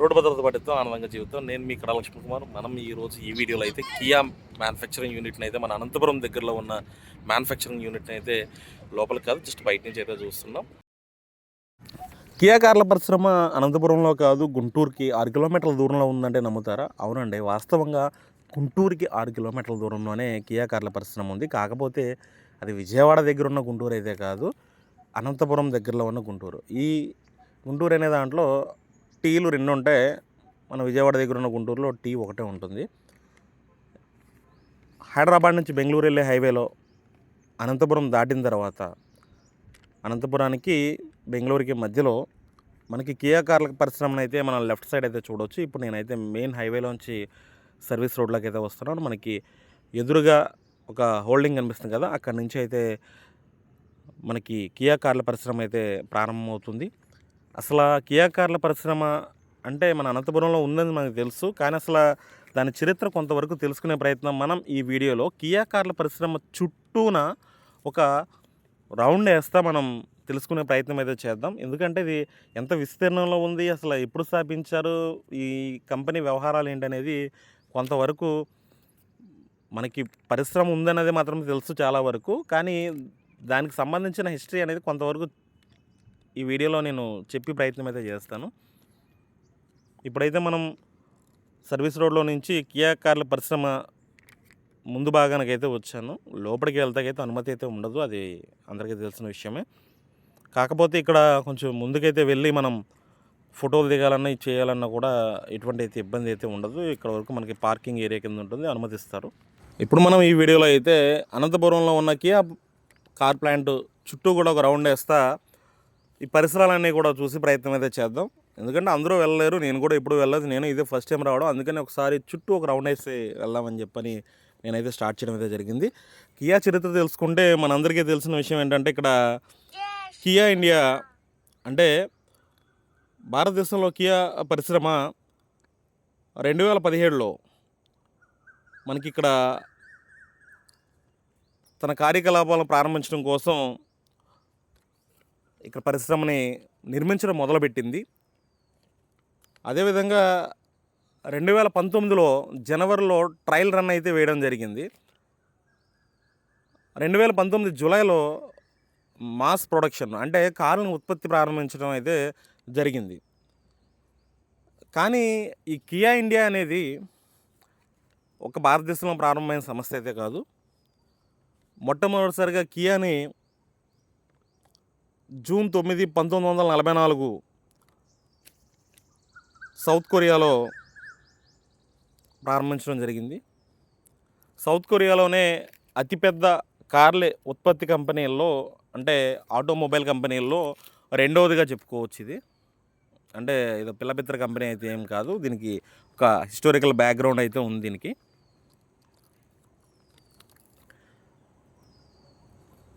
Road భద్రత పట్టితో ఆనందంగా జీవితం. నేను మీ కడ లక్ష్మణ్ కుమార్. మనం ఈ రోజు ఈ వీడియోలో అయితే కియా మ్యానుఫ్యాక్చరింగ్ యూనిట్ని అయితే మన అనంతపురం దగ్గరలో ఉన్న మ్యానుఫ్యాక్చరింగ్ యూనిట్ని అయితే లోపలికి కాదు జస్ట్ బయట నుంచి అయితే చూస్తున్నాం. కియా కార్ల పరిశ్రమ అనంతపురంలో కాదు గుంటూరుకి ఆరు కిలోమీటర్ల దూరంలో ఉందంటే నమ్ముతారా? అవునండి వాస్తవంగా గుంటూరుకి ఆరు కిలోమీటర్ల దూరంలోనే కియా కార్ల పరిశ్రమ ఉంది. కాకపోతే అది విజయవాడ దగ్గర ఉన్న గుంటూరు అయితే కాదు అనంతపురం దగ్గరలో ఉన్న గుంటూరు. ఈ గుంటూరు అనే దాంట్లో టీలు రెండు ఉంటాయి మన విజయవాడ దగ్గర ఉన్న గుంటూరులో టీ ఒకటే ఉంటుంది. హైదరాబాద్ నుంచి బెంగళూరు వెళ్ళే హైవేలో అనంతపురం దాటిన తర్వాత అనంతపురానికి బెంగళూరుకి మధ్యలో మనకి కియా కార్ల పరిశ్రమను అయితే మనం లెఫ్ట్ సైడ్ అయితే చూడవచ్చు ఇప్పుడు నేనైతే మెయిన్ హైవేలోంచి సర్వీస్ రోడ్లోకి అయితే వస్తున్నాను. మనకి ఎదురుగా ఒక హోల్డింగ్ కనిపిస్తుంది కదా అక్కడ నుంచి అయితే మనకి కియా కార్ల పరిశ్రమ అయితే ప్రారంభమవుతుంది. అసలు ఆ కియా కార్ల పరిశ్రమ అంటే మన అనంతపురంలో ఉందని మనకు తెలుసు. కానీ అసలు దాని చరిత్ర కొంతవరకు తెలుసుకునే ప్రయత్నం మనం ఈ వీడియోలో కియా కార్ల పరిశ్రమ చుట్టూన ఒక రౌండ్ వేస్తా మనం తెలుసుకునే ప్రయత్నం అయితే చేద్దాం. ఎందుకంటే ఇది ఎంత విస్తీర్ణంలో ఉంది అసలు ఎప్పుడు స్థాపించారు ఈ కంపెనీ వ్యవహారాలు ఏంటనేది కొంతవరకు మనకి పరిశ్రమ ఉందనేది మాత్రం తెలుసు చాలా వరకు. కానీ దానికి సంబంధించిన హిస్టరీ అనేది కొంతవరకు ఈ వీడియోలో నేను చెప్పి ప్రయత్నం అయితే చేస్తాను. ఇప్పుడైతే మనం సర్వీస్ రోడ్లో నుంచి కియా కార్ల పరిశ్రమ ముందు భాగానికి అయితే వచ్చాను. లోపలికి వెళ్తాకైతే అనుమతి అయితే ఉండదు. అది అందరికీ తెలిసిన విషయమే. కాకపోతే ఇక్కడ కొంచెం ముందుకైతే వెళ్ళి మనం ఫోటోలు దిగాలన్నా ఇది చేయాలన్నా కూడా ఎటువంటి అయితే ఇబ్బంది అయితే ఉండదు. ఇక్కడ వరకు మనకి పార్కింగ్ ఏరియా కింద ఉంటుంది. అనుమతిస్తారు. ఇప్పుడు మనం ఈ వీడియోలో అయితే అనంతపురంలో ఉన్న కియా కార్ ప్లాంట్ చుట్టూ కూడా ఒక రౌండ్ వేస్తా ఈ పరిసరాలన్నీ కూడా చూసి ప్రయత్నం అయితే చేద్దాం. ఎందుకంటే అందరూ వెళ్ళలేరు నేను కూడా ఇప్పుడు వెళ్ళదు నేను ఇదే ఫస్ట్ టైం రావడం. అందుకని ఒకసారి చుట్టూ ఒక రౌండ్ వేసి వెళ్దామని చెప్పని నేనైతే స్టార్ట్ చేయడం అయితే జరిగింది. కియా చరిత్ర తెలుసుకుంటే మనందరికీ తెలిసిన విషయం ఏంటంటే ఇక్కడ కియా ఇండియా అంటే భారతదేశంలో కియా పరిశ్రమ రెండు వేల పదిహేడులో మనకి ఇక్కడ తన కార్యకలాపాలను ప్రారంభించడం కోసం ఇక్కడ పరిశ్రమని నిర్మించడం మొదలుపెట్టింది. అదేవిధంగా రెండు వేల పంతొమ్మిదిలో జనవరిలో ట్రయల్ రన్ అయితే వేయడం జరిగింది. రెండు వేల పంతొమ్మిది జూలైలో మాస్ ప్రొడక్షన్ అంటే కార్లను ఉత్పత్తి ప్రారంభించడం అయితే జరిగింది. కానీ ఈ కియా ఇండియా అనేది ఒక భారతదేశంలో ప్రారంభమైన సంస్థ అయితే కాదు. మొట్టమొదటిసారిగా కియాని జూన్ తొమ్మిది పంతొమ్మిది వందల నలభై నాలుగు సౌత్ కొరియాలో ప్రారంభించడం జరిగింది. సౌత్ కొరియాలోనే అతిపెద్ద కార్ల ఉత్పత్తి కంపెనీల్లో అంటే ఆటోమొబైల్ కంపెనీల్లో రెండవదిగా చెప్పుకోవచ్చు ఇది అంటే ఇది పిల్లపిత్ర కంపెనీ అయితే ఏం కాదు దీనికి ఒక హిస్టారికల్ బ్యాక్గ్రౌండ్ అయితే ఉంది దీనికి.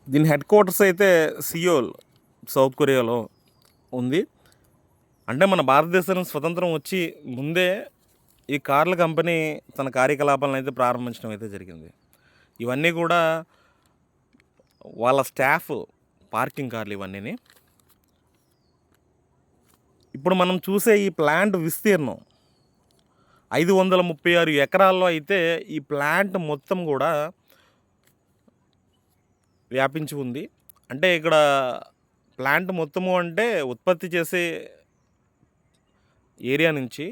దీని హెడ్ క్వార్టర్స్ అయితే సియోల్ సౌత్ కొరియాలో ఉంది. అంటే మన భారతదేశానికి స్వతంత్రం వచ్చి ముందే ఈ కార్ల కంపెనీ తన కార్యకలాపాలను అయితే ప్రారంభించడం అయితే జరిగింది. ఇవన్నీ కూడా వాళ్ళ స్టాఫ్ పార్కింగ్ కార్లు ఇవన్నీని. ఇప్పుడు మనం చూసే ఈ ప్లాంట్ విస్తీర్ణం ఐదు వందల ముప్పై ఆరు ఎకరాల్లో అయితే ఈ ప్లాంట్ మొత్తం కూడా వ్యాపించి ఉంది. అంటే ఇక్కడ ప్లాంట్ మొత్తము అంటే ఉత్పత్తి చేసే ఏరియా నుంచి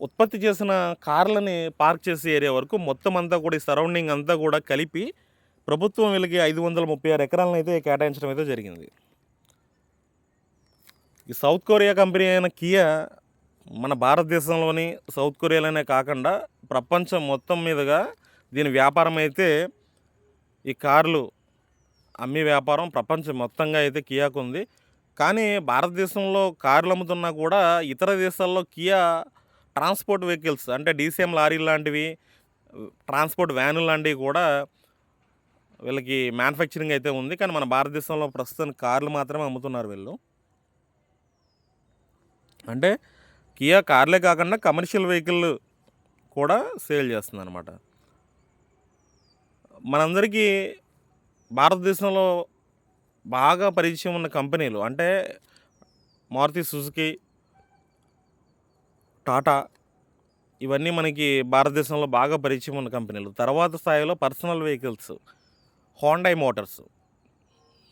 ఉత్పత్తి చేసిన కార్లని పార్క్ చేసే ఏరియా వరకు మొత్తం అంతా కూడా ఈ సరౌండింగ్ అంతా కూడా కలిపి ప్రభుత్వం వీళ్ళకి ఐదు వందల ముప్పై ఆరు ఎకరాలను అయితే కేటాయించడం అయితే జరిగింది. ఈ సౌత్ కొరియా కంపెనీ అయిన కియా మన భారతదేశంలోని సౌత్ కొరియాలోనే కాకుండా ప్రపంచం మొత్తం మీదుగా దీని వ్యాపారం అయితే ఈ కార్లు అమ్మే వ్యాపారం ప్రపంచం మొత్తంగా అయితే కియాకు ఉంది. కానీ భారతదేశంలో కార్లు అమ్ముతున్నా కూడా ఇతర దేశాల్లో కియా ట్రాన్స్పోర్ట్ వెహికల్స్ అంటే డీసీఎం లారీలు లాంటివి ట్రాన్స్పోర్ట్ వ్యానులు లాంటివి కూడా వీళ్ళకి మ్యానుఫ్యాక్చరింగ్ అయితే ఉంది. కానీ మన భారతదేశంలో ప్రస్తుతం కార్లు మాత్రమే అమ్ముతున్నారు వీళ్ళు. అంటే కియా కార్లే కాకుండా కమర్షియల్ వెహికల్ కూడా సేల్ చేస్తుంది అనమాట మనందరికీ భారతదేశంలో బాగా పరిచయం ఉన్న కంపెనీలు అంటే మారుతి సుజుకి టాటా ఇవన్నీ మనకి భారతదేశంలో బాగా పరిచయం ఉన్న కంపెనీలు. తర్వాత స్థాయిలో పర్సనల్ వెహికల్స్ హోండై మోటార్స్.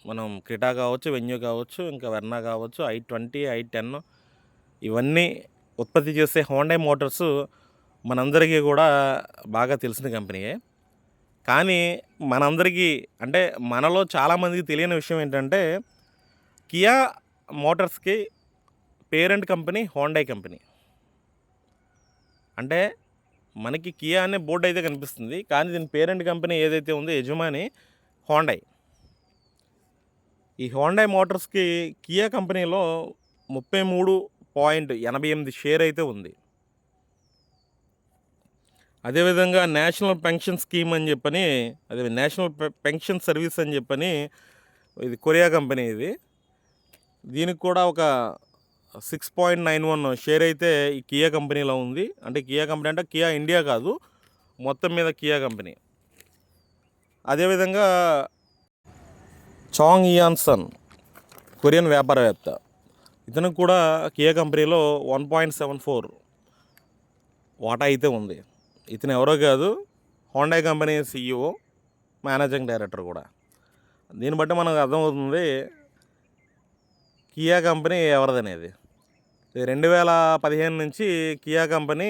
మనం క్రిటా కావచ్చు వెన్యూ కావచ్చు ఇంకా వెర్నా కావచ్చు ఐ ట్వంటీ ఐ టెన్ ఇవన్నీ ఉత్పత్తి చేసే హోండై మోటార్స్ మనందరికీ కూడా బాగా తెలిసిన కంపెనీయే. కానీ మనందరికీ అంటే మనలో చాలామందికి తెలియని విషయం ఏంటంటే కియా మోటార్స్కి పేరెంట్ కంపెనీ హోండై కంపెనీ. అంటే మనకి కియా అనే బోర్డు అయితే కనిపిస్తుంది. కానీ దీని పేరెంట్ కంపెనీ ఏదైతే ఉందో యజమాని హోండై ఈ హోండై మోటార్స్కి కియా కంపెనీలో ముప్పై మూడు పాయింట్ ఎనభై ఎనిమిది షేర్ అయితే ఉంది. అదేవిధంగా నేషనల్ పెన్షన్ స్కీమ్ అని చెప్పని అదే నేషనల్ పె- పెన్షన్ సర్వీస్ అని చెప్పని ఇది కొరియా కంపెనీ ఇది. దీనికి కూడా ఒక six point nine one share అయితే ఈ కియా కంపెనీలో ఉంది. అంటే కియా కంపెనీ అంటే కియా ఇండియా కాదు మొత్తం మీద కియా కంపెనీ. అదేవిధంగా చాంగ్ ఇయాన్సన్ కొరియన్ వ్యాపారవేత్త. ఇతనికి కూడా కియా కంపెనీలో వన్ పాయింట్ సెవెన్ ఫోర్ వాటా అయితే ఉంది. ఇతను ఎవరో కాదు. Honda company CEO managing director కూడా. దీన్ని బట్టి మనకు అర్థమవుతుంది కియా కంపెనీ ఎవరిదనేది. రెండు వేల పదిహేను నుంచి కియా కంపెనీ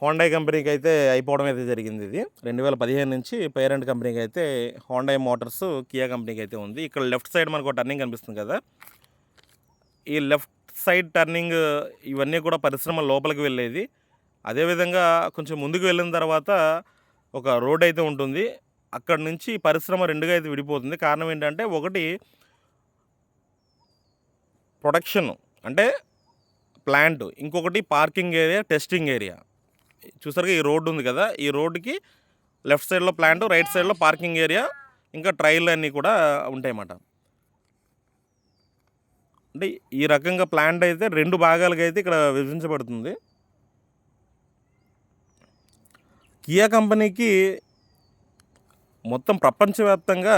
హోండై కంపెనీకి అయితే అయిపోవడం అయితే జరిగింది ఇది. రెండు వేల పదిహేను నుంచి పేరెంట్ కంపెనీకి అయితే హోండై మోటార్స్ కియా కంపెనీకి అయితే ఉంది. ఇక్కడ లెఫ్ట్ సైడ్ మనకు టర్నింగ్ కనిపిస్తుంది కదా. ఈ లెఫ్ట్ సైడ్ టర్నింగ్ ఇవన్నీ కూడా పరిశ్రమ లోపలికి వెళ్ళేది. అదేవిధంగా కొంచెం ముందుకు వెళ్ళిన తర్వాత ఒక రోడ్ అయితే ఉంటుంది. అక్కడ నుంచి పరిశ్రమ రెండుగా అయితే విడిపోతుంది. కారణం ఏంటంటే ఒకటి ప్రొడక్షన్ అంటే ప్లాంట్ ఇంకొకటి పార్కింగ్ ఏరియా టెస్టింగ్ ఏరియా. చూసారుగా ఈ రోడ్డు ఉంది కదా ఈ రోడ్డుకి లెఫ్ట్ సైడ్లో ప్లాంట్ రైట్ సైడ్లో పార్కింగ్ ఏరియా ఇంకా ట్రైల్ అన్నీ కూడా ఉంటాయన్నమాట. అంటే ఈ రకంగా ప్లాంట్ అయితే రెండు భాగాలుగా అయితే ఇక్కడ విభజించబడుతుంది. కియా కంపెనీకి మొత్తం ప్రపంచవ్యాప్తంగా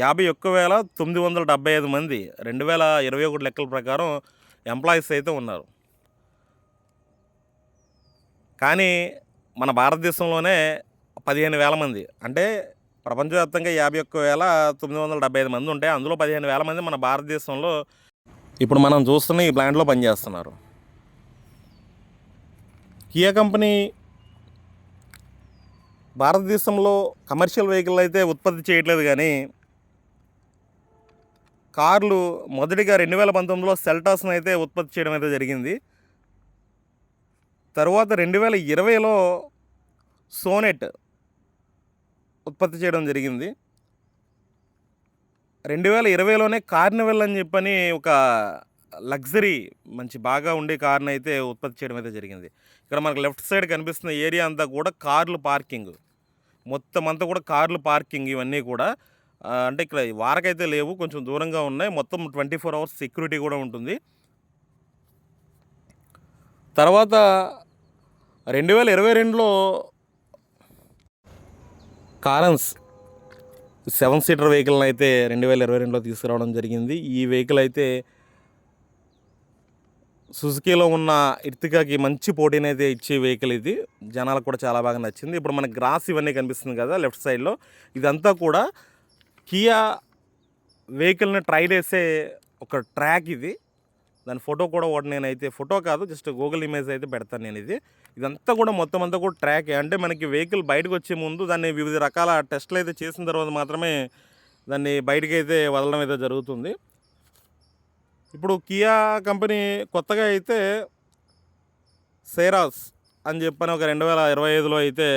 యాభై ఒక్క వేల తొమ్మిది వందల డెబ్బై ఐదు మంది రెండు వేల ఇరవై ఒకటి లెక్కల ప్రకారం ఎంప్లాయీస్ అయితే ఉన్నారు. కానీ మన భారతదేశంలోనే పదిహేను వేల మంది అంటే ప్రపంచవ్యాప్తంగా యాభై ఒక్క వేల తొమ్మిది వందల డెబ్బై ఐదు మంది ఉంటాయి అందులో పదిహేను వేల మంది మన భారతదేశంలో ఇప్పుడు మనం చూస్తున్న ఈ ప్లాంట్లో పనిచేస్తున్నారు. కియా కంపెనీ భారతదేశంలో కమర్షియల్ వెహికల్ అయితే ఉత్పత్తి చేయట్లేదు కానీ కార్లు మొదటిగా రెండు వేల పంతొమ్మిదిలో సెల్టాస్ను అయితే ఉత్పత్తి చేయడం అయితే జరిగింది. తర్వాత రెండు వేల ఇరవైలో సోనెట్ ఉత్పత్తి చేయడం జరిగింది. రెండు వేల ఇరవైలోనే కార్నివెల్ అని చెప్పని ఒక లగ్జరీ మంచి బాగా ఉండే కార్ని అయితే ఉత్పత్తి చేయడం అయితే జరిగింది. ఇక్కడ మనకు లెఫ్ట్ సైడ్ కనిపిస్తున్న ఏరియా అంతా కూడా కార్లు పార్కింగ్. మొత్తం అంతా కూడా కార్లు పార్కింగ్ ఇవన్నీ కూడా అంటే ఇక్కడ వారకైతే లేవు కొంచెం దూరంగా ఉన్నాయి. మొత్తం ట్వంటీ ఫోర్ అవర్స్ సెక్యూరిటీ కూడా ఉంటుంది. తర్వాత రెండు వేల ఇరవై రెండులో కారన్స్ సెవెన్ సీటర్ వెహికల్ని అయితే రెండు వేల ఇరవై రెండులో తీసుకురావడం జరిగింది. ఈ వెహికల్ అయితే సుజుకీలో ఉన్న ఇర్తికాకి మంచి పోటీని అయితే ఇచ్చే వెహికల్ ఇది. జనాలకు కూడా చాలా బాగా నచ్చింది. ఇప్పుడు మనకి గ్రాస్ ఇవన్నీ కనిపిస్తుంది కదా లెఫ్ట్ సైడ్లో ఇదంతా కూడా కియా వెహికల్ని ట్రై చేసే ఒక ట్రాక్ ఇది. దాని ఫోటో కూడా ఒకటి నేనైతే ఫోటో కాదు జస్ట్ గూగుల్ ఇమేజ్ అయితే పెడతాను నేను ఇది. ఇదంతా కూడా మొత్తం అంతా కూడా ట్రాక్ అంటే మనకి వెహికల్ బయటకు వచ్చే ముందు దాన్ని వివిధ రకాల టెస్ట్లు అయితే చేసిన తర్వాత మాత్రమే దాన్ని బయటకి అయితే వదలడం అయితే జరుగుతుంది. ఇప్పుడు కియా కంపెనీ కొత్తగా అయితే సేరాస్ అని చెప్పని ఒక రెండు వేల ఇరవై ఐదులో అయితే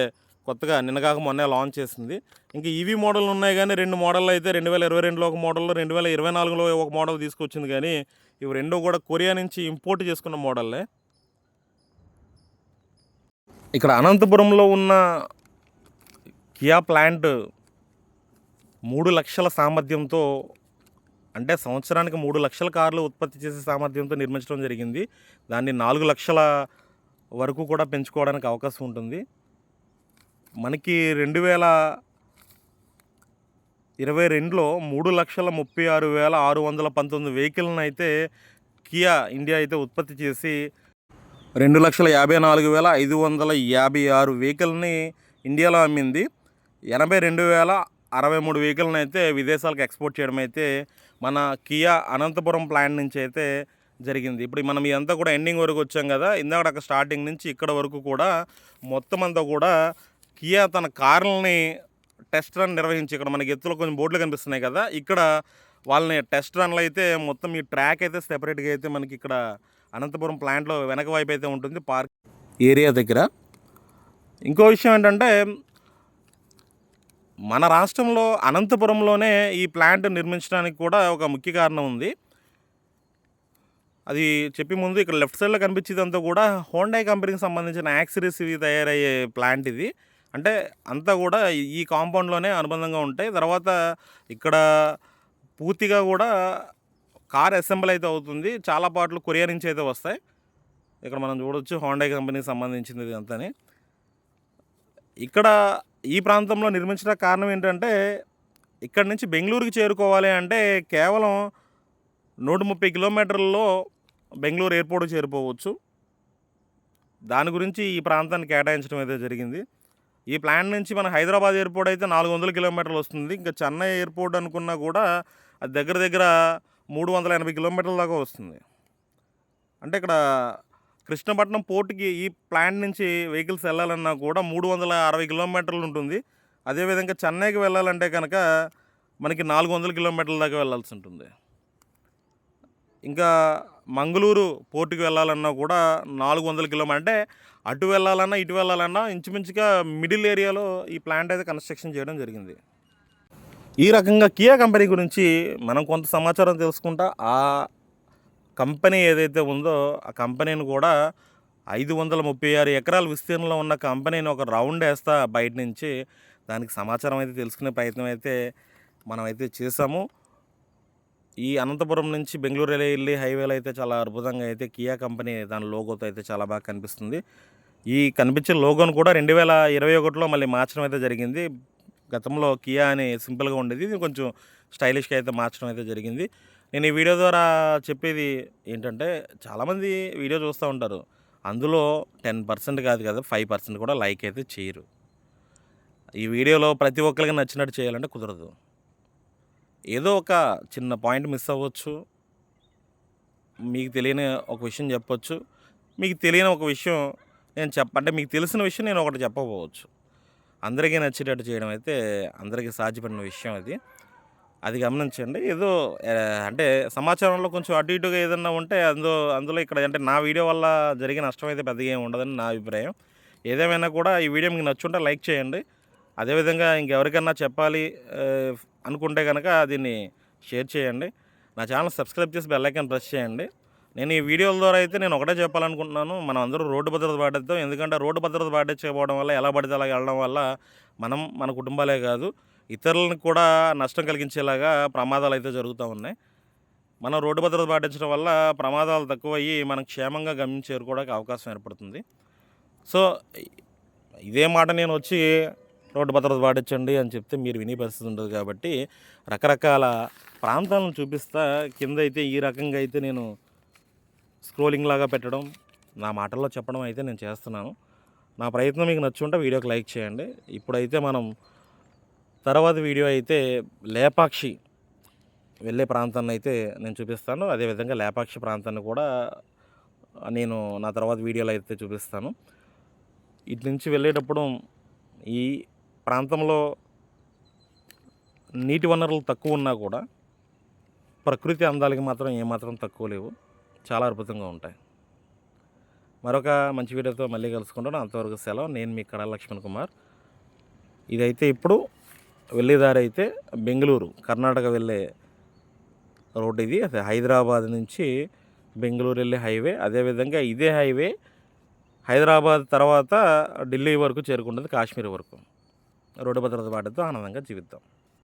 కొత్తగా నిన్నగాక మొన్నే లాంచ్ చేసింది. ఇంకా ఈవీ మోడల్ ఉన్నాయి కానీ రెండు మోడల్ అయితే రెండు వేల ఇరవై రెండులో ఒక మోడల్ రెండు వేల ఇరవై నాలుగులో ఒక మోడల్ తీసుకొచ్చింది కానీ ఇవి రెండు కూడా కొరియా నుంచి ఇంపోర్ట్ చేసుకున్న మోడల్లే ఇక్కడ అనంతపురంలో ఉన్న కియా ప్లాంట్ మూడు లక్షల సామర్థ్యంతో అంటే సంవత్సరానికి మూడు లక్షల కార్లు ఉత్పత్తి చేసే సామర్థ్యంతో నిర్మించడం జరిగింది. దాన్ని నాలుగు లక్షల వరకు కూడా పెంచుకోవడానికి అవకాశం ఉంటుంది. మనకి రెండు వేల ఇరవై రెండులో మూడు లక్షల ముప్పై ఆరు వేల ఆరు వందల పంతొమ్మిది వెహికల్ని అయితే కియా ఇండియా అయితే ఉత్పత్తి చేసి రెండు లక్షల యాభై నాలుగు వేల ఐదు వందల యాభై ఆరు వెహికల్ని ఇండియాలో అమ్మింది. ఎనభై రెండు వేల అరవై మూడు వెహికల్ని అయితే విదేశాలకు ఎక్స్పోర్ట్ చేయడం అయితే మన కియా అనంతపురం ప్లాంట్ నుంచి అయితే జరిగింది. ఇప్పుడు మనం ఇదంతా కూడా ఎండింగ్ వరకు వచ్చాం కదా ఇందాక స్టార్టింగ్ నుంచి ఇక్కడ వరకు కూడా మొత్తం అంతా కూడా కియా తన కార్లని టెస్ట్ రన్ నిర్వహించి ఇక్కడ మనకి ఎత్తులో కొంచెం బోర్డులు కనిపిస్తున్నాయి కదా ఇక్కడ వాళ్ళని టెస్ట్ రన్లు అయితే మొత్తం ఈ ట్రాక్ అయితే సెపరేట్గా అయితే మనకి ఇక్కడ అనంతపురం ప్లాంట్లో వెనక వైపు అయితే ఉంటుంది పార్క్ ఏరియా దగ్గర. ఇంకో విషయం ఏంటంటే మన రాష్ట్రంలో అనంతపురంలోనే ఈ ప్లాంట్ నిర్మించడానికి కూడా ఒక ముఖ్య కారణం ఉంది. అది చెప్పి ముందు ఇక్కడ లెఫ్ట్ సైడ్లో కనిపించేదంతా కూడా హోండాయ్ కంపెనీకి సంబంధించిన యాక్సరీస్ ఇవి తయారయ్యే ప్లాంట్ ఇది. అంటే అంతా కూడా ఈ కాంపౌండ్లోనే అనుబంధంగా ఉంటాయి. తర్వాత ఇక్కడ పూర్తిగా కూడా కార్ అసెంబ్ల్ అయితే అవుతుంది. చాలా పాటలు కొరియర్ నుంచి అయితే వస్తాయి. ఇక్కడ మనం చూడొచ్చు హోండా కంపెనీకి సంబంధించింది అంతని. ఇక్కడ ఈ ప్రాంతంలో నిర్మించిన కారణం ఏంటంటే ఇక్కడ నుంచి బెంగళూరుకి చేరుకోవాలి అంటే కేవలం నూట ముప్పై కిలోమీటర్లలో బెంగళూరు ఎయిర్పోర్ట్ చేరిపోవచ్చు దాని గురించి ఈ ప్రాంతాన్ని కేటాయించడం అయితే జరిగింది. ఈ ప్లాన్ నుంచి మన హైదరాబాద్ ఎయిర్పోర్ట్ అయితే నాలుగు వందల కిలోమీటర్లు వస్తుంది. ఇంకా చెన్నై ఎయిర్పోర్ట్ అనుకున్నా కూడా అది దగ్గర దగ్గర మూడు వందల ఎనభై కిలోమీటర్ల దాకా వస్తుంది. అంటే ఇక్కడ కృష్ణపట్నం పోర్టుకి ఈ ప్లాంట్ నుంచి వెహికల్స్ వెళ్ళాలన్నా కూడా మూడు వందల అరవై కిలోమీటర్లు ఉంటుంది. అదేవిధంగా చెన్నైకి వెళ్ళాలంటే కనుక మనకి నాలుగు వందల కిలోమీటర్ల దాకా వెళ్ళాల్సి ఉంటుంది. ఇంకా మంగళూరు పోర్టుకి వెళ్ళాలన్నా కూడా నాలుగు వందల కిలోమీటర్ అంటే అటు వెళ్ళాలన్నా ఇటు వెళ్ళాలన్నా ఇంచుమించుగా మిడిల్ ఏరియాలో ఈ ప్లాంట్ అయితే కన్స్ట్రక్షన్ చేయడం జరిగింది. ఈ రకంగా కియా కంపెనీ గురించి మనం కొంత సమాచారం తెలుసుకుంటా ఆ కంపెనీ ఏదైతే ఉందో ఆ కంపెనీని కూడా ఐదు వందల ముప్పై ఆరు ఎకరాల విస్తీర్ణంలో ఉన్న కంపెనీని ఒక రౌండ్ వేస్తా బయట నుంచి. దానికి సమాచారం అయితే తెలుసుకునే ప్రయత్నం అయితే మనమైతే చేసాము ఈ అనంతపురం నుంచి బెంగళూరు వెళ్ళి హైవేలో అయితే చాలా అద్భుతంగా అయితే కియా కంపెనీ దాని లోగోతో అయితే చాలా బాగా కనిపిస్తుంది. ఈ కనిపించే లోగోను కూడా రెండు వేల ఇరవై ఒకటిలో మళ్ళీ మార్చడం అయితే జరిగింది. గతంలో కియా అని సింపుల్గా ఉండేది. ఇది కొంచెం స్టైలిష్గా అయితే మార్చడం అయితే జరిగింది. నేను ఈ వీడియో ద్వారా చెప్పేది ఏంటంటే చాలామంది వీడియో చూస్తూ ఉంటారు. అందులో టెన్ పర్సెంట్ కాదు కదా ఫైవ్ పర్సెంట్ కూడా లైక్ అయితే చేయరు. ఈ వీడియోలో ప్రతి ఒక్కరికి నచ్చినట్టు చేయాలంటే కుదరదు. ఏదో ఒక చిన్న పాయింట్ మిస్ అవ్వచ్చు. మీకు తెలియని ఒక విషయం చెప్పొచ్చు. మీకు తెలియని ఒక విషయం నేను చెప్ప అంటే మీకు తెలిసిన విషయం నేను ఒకటి చెప్పకపోవచ్చు అందరికీ నచ్చేటట్టు చేయడం అయితే అందరికీ సాధ్యపడిన విషయం అది. అది గమనించండి. ఏదో అంటే సమాచారంలో కొంచెం అటు ఇటుగా ఏదన్నా ఉంటే అందులో అందులో ఇక్కడ అంటే నా వీడియో వల్ల జరిగే నష్టం అయితే పెద్దగా ఏమి ఉండదని నా అభిప్రాయం. ఏదేమైనా కూడా ఈ వీడియో మీకు నచ్చుంటే లైక్ చేయండి. అదేవిధంగా ఇంకెవరికన్నా చెప్పాలి అనుకుంటే కనుక దీన్ని షేర్ చేయండి. నా ఛానల్ సబ్స్క్రైబ్ చేసి బెల్ ఐకాన్ ప్రెస్ చేయండి. నేను ఈ వీడియోల ద్వారా అయితే నేను ఒకటే చెప్పాలనుకుంటున్నాను. మనం అందరూ రోడ్డు భద్రత పాటిద్దాం. ఎందుకంటే రోడ్డు భద్రత పాటించకపోవడం వల్ల ఎలా పడితే అలా వెళ్ళడం వల్ల మనం మన కుటుంబాలే కాదు. ఇతరులను కూడా నష్టం కలిగించేలాగా ప్రమాదాలు అయితే జరుగుతూ ఉన్నాయి. మనం రోడ్డు భద్రత పాటించడం వల్ల ప్రమాదాలు తక్కువయ్యి మనం క్షేమంగా గమ్యం చేరుకోవడానికి అవకాశం ఏర్పడుతుంది. సో ఇదే మాట నేను వచ్చి రోడ్డు భద్రత పాటించండి అని చెప్తే మీరు వినే పరిస్థితి ఉండదు కాబట్టి రకరకాల ప్రాంతాలను చూపిస్తా కింద అయితే ఈ రకంగా అయితే నేను స్క్రోలింగ్ లాగా పెట్టడం నా మాటల్లో చెప్పడం అయితే నేను చేస్తున్నాను. నా ప్రయత్నం మీకు నచ్చుంటే వీడియోకి లైక్ చేయండి. ఇప్పుడైతే మనం తర్వాత వీడియో అయితే లేపాక్షి వెళ్ళే ప్రాంతాన్ని అయితే నేను చూపిస్తాను. అదేవిధంగా లేపాక్షి ప్రాంతాన్ని కూడా నేను నా తర్వాత వీడియోలో అయితే చూపిస్తాను. ఇటు నుంచి వెళ్ళేటప్పుడు ఈ ప్రాంతంలో నీటి వనరులు తక్కువ ఉన్నా కూడా ప్రకృతి అందాలకి మాత్రం ఏమాత్రం తక్కువ లేవు. చాలా అద్భుతంగా ఉంటాయి. మరొక మంచి వీడియోతో మళ్ళీ కలుసుకుంటాను. అంతవరకు సెలవు. నేను మీ కడా లక్ష్మణ్ కుమార్. ఇదైతే ఇప్పుడు వెళ్ళేదారి అయితే బెంగళూరు కర్ణాటక వెళ్ళే రోడ్ ఇది. అది హైదరాబాద్ నుంచి బెంగళూరు వెళ్ళే హైవే. అదేవిధంగా ఇదే హైవే హైదరాబాద్ తర్వాత ఢిల్లీ వరకు చేరుకుంటుంది కాశ్మీర్ వరకు. రోడ్డు భద్రత పాటితో ఆనందంగా జీవిద్దాం.